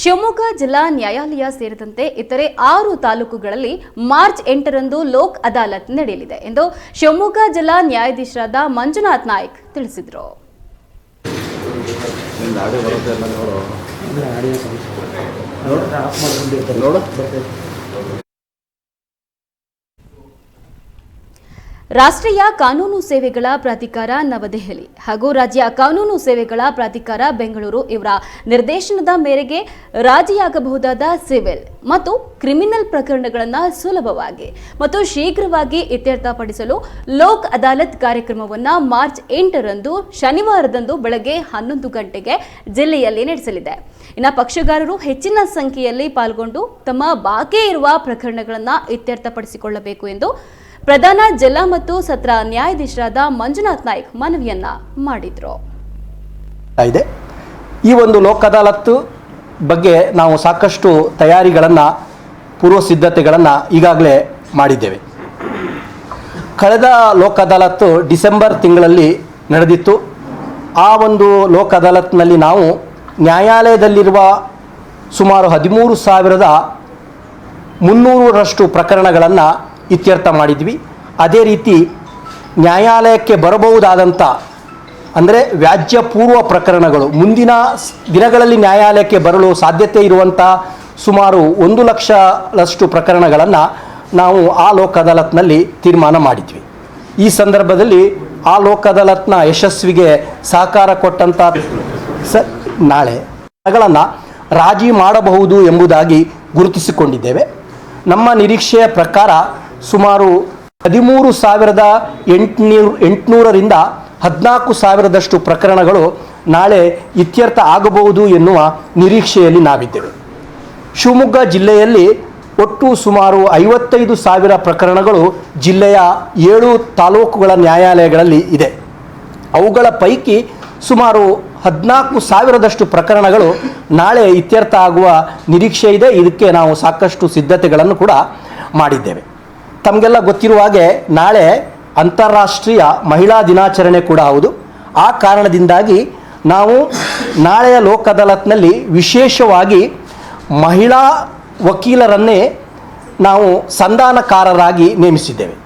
ಶಿವಮೊಗ್ಗ ಜಿಲ್ಲಾ ನ್ಯಾಯಾಲಯ ಸೇರಿದಂತೆ ಇತರೆ ಆರು ತಾಲೂಕುಗಳಲ್ಲಿ ಮಾರ್ಚ್ ಎಂಟರಂದು ಲೋಕ್ ಅದಾಲತ್ ನಡೆಯಲಿದೆ ಎಂದು ಶಿವಮೊಗ್ಗ ಜಿಲ್ಲಾ ನ್ಯಾಯಾಧೀಶರಾದ ಮಂಜುನಾಥ್ ನಾಯ್ಕ್ ತಿಳಿಸಿದರು. ರಾಷ್ಟ್ರೀಯ ಕಾನೂನು ಸೇವೆಗಳ ಪ್ರಾಧಿಕಾರ ನವದೆಹಲಿ ಹಾಗೂ ರಾಜ್ಯ ಕಾನೂನು ಸೇವೆಗಳ ಪ್ರಾಧಿಕಾರ ಬೆಂಗಳೂರು ಇವರ ನಿರ್ದೇಶನದ ಮೇರೆಗೆ ರಾಜಿಯಾಗಬಹುದಾದ ಸಿವಿಲ್ ಮತ್ತು ಕ್ರಿಮಿನಲ್ ಪ್ರಕರಣಗಳನ್ನು ಸುಲಭವಾಗಿ ಮತ್ತು ಶೀಘ್ರವಾಗಿ ಇತ್ಯರ್ಥಪಡಿಸಲು ಲೋಕ್ ಅದಾಲತ್ ಕಾರ್ಯಕ್ರಮವನ್ನು ಮಾರ್ಚ್ ಎಂಟರಂದು ಶನಿವಾರದಂದು ಬೆಳಗ್ಗೆ ಹನ್ನೊಂದು ಗಂಟೆಗೆ ಜಿಲ್ಲೆಯಲ್ಲಿ ನಡೆಸಲಿದೆ. ಇನ್ನು ಪಕ್ಷಗಾರರು ಹೆಚ್ಚಿನ ಸಂಖ್ಯೆಯಲ್ಲಿ ಪಾಲ್ಗೊಂಡು ತಮ್ಮ ಬಾಕಿ ಇರುವ ಪ್ರಕರಣಗಳನ್ನು ಇತ್ಯರ್ಥಪಡಿಸಿಕೊಳ್ಳಬೇಕು ಎಂದು ಪ್ರಧಾನ ಜಿಲ್ಲಾ ಮತ್ತು ಸತ್ರ ನ್ಯಾಯಾಧೀಶರಾದ ಮಂಜುನಾಥ್ ನಾಯ್ಕ್ ಮನವಿಯನ್ನ ಮಾಡಿದ್ರು. ಇದೆ. ಈ ಒಂದು ಲೋಕದಾಲತ್ತು ಬಗ್ಗೆ ನಾವು ಸಾಕಷ್ಟು ತಯಾರಿಗಳನ್ನು, ಪೂರ್ವ ಸಿದ್ಧತೆಗಳನ್ನು ಈಗಾಗಲೇ ಮಾಡಿದ್ದೇವೆ. ಕಳೆದ ಲೋಕದಾಲತ್ತು ಡಿಸೆಂಬರ್ ತಿಂಗಳಲ್ಲಿ ನಡೆದಿತ್ತು. ಆ ಒಂದು ಲೋಕ್ ಅದಾಲತ್ನಲ್ಲಿ ನಾವು ನ್ಯಾಯಾಲಯದಲ್ಲಿರುವ ಸುಮಾರು ಹದಿಮೂರು ಸಾವಿರದ ಮುನ್ನೂರರಷ್ಟು ಪ್ರಕರಣಗಳನ್ನು ಇತ್ಯರ್ಥ ಮಾಡಿದ್ವಿ. ಅದೇ ರೀತಿ ನ್ಯಾಯಾಲಯಕ್ಕೆ ಬರಬಹುದಾದಂಥ ಅಂದರೆ ವ್ಯಾಜ್ಯ ಪೂರ್ವ ಪ್ರಕರಣಗಳು, ಮುಂದಿನ ದಿನಗಳಲ್ಲಿ ನ್ಯಾಯಾಲಯಕ್ಕೆ ಬರಲು ಸಾಧ್ಯತೆ ಇರುವಂಥ ಸುಮಾರು ಒಂದು ಲಕ್ಷದಷ್ಟು ಪ್ರಕರಣಗಳನ್ನು ನಾವು ಆ ಲೋಕ ಅದಾಲತ್ನಲ್ಲಿ ತೀರ್ಮಾನ ಮಾಡಿದ್ವಿ. ಈ ಸಂದರ್ಭದಲ್ಲಿ ಆ ಲೋಕ ಅದಾಲತ್ನ ಯಶಸ್ವಿಗೆ ಸಹಕಾರ ಕೊಟ್ಟಂಥ ಸ ನಾಳೆ ಗಳನ್ನು ರಾಜಿ ಮಾಡಬಹುದು ಎಂಬುದಾಗಿ ಗುರುತಿಸಿಕೊಂಡಿದ್ದೇವೆ. ನಮ್ಮ ನಿರೀಕ್ಷೆಯ ಪ್ರಕಾರ ಸುಮಾರು ಹದಿಮೂರು ಸಾವಿರದ ಎಂಟುನೂರು ಎಂಟುನೂರರಿಂದ ಹದಿನಾಲ್ಕು ಸಾವಿರದಷ್ಟು ಪ್ರಕರಣಗಳು ನಾಳೆ ಇತ್ಯರ್ಥ ಆಗಬಹುದು ಎನ್ನುವ ನಿರೀಕ್ಷೆಯಲ್ಲಿ ನಾವಿದ್ದೇವೆ. ಶಿವಮೊಗ್ಗ ಜಿಲ್ಲೆಯಲ್ಲಿ ಒಟ್ಟು ಸುಮಾರು ಐವತ್ತೈದು ಸಾವಿರ ಪ್ರಕರಣಗಳು ಜಿಲ್ಲೆಯ ಏಳು ತಾಲೂಕುಗಳ ನ್ಯಾಯಾಲಯಗಳಲ್ಲಿ ಇದೆ. ಅವುಗಳ ಪೈಕಿ ಸುಮಾರು ಹದಿನಾಲ್ಕು ಸಾವಿರದಷ್ಟು ಪ್ರಕರಣಗಳು ನಾಳೆ ಇತ್ಯರ್ಥ ಆಗುವ ನಿರೀಕ್ಷೆ ಇದೆ. ಇದಕ್ಕೆ ನಾವು ಸಾಕಷ್ಟು ಸಿದ್ಧತೆಗಳನ್ನು ಕೂಡ ಮಾಡಿದ್ದೇವೆ. ತಮಗೆಲ್ಲ ಗೊತ್ತಿರುವ ಹಾಗೆ ನಾಳೆ ಅಂತಾರಾಷ್ಟ್ರೀಯ ಮಹಿಳಾ ದಿನಾಚರಣೆ ಕೂಡ ಹೌದು. ಆ ಕಾರಣದಿಂದಾಗಿ ನಾವು ನಾಳೆಯ ಲೋಕ್ ಅದಾಲತ್ನಲ್ಲಿ ವಿಶೇಷವಾಗಿ ಮಹಿಳಾ ವಕೀಲರನ್ನೇ ನಾವು ಸಂಧಾನಕಾರರಾಗಿ ನೇಮಿಸಿದ್ದೇವೆ.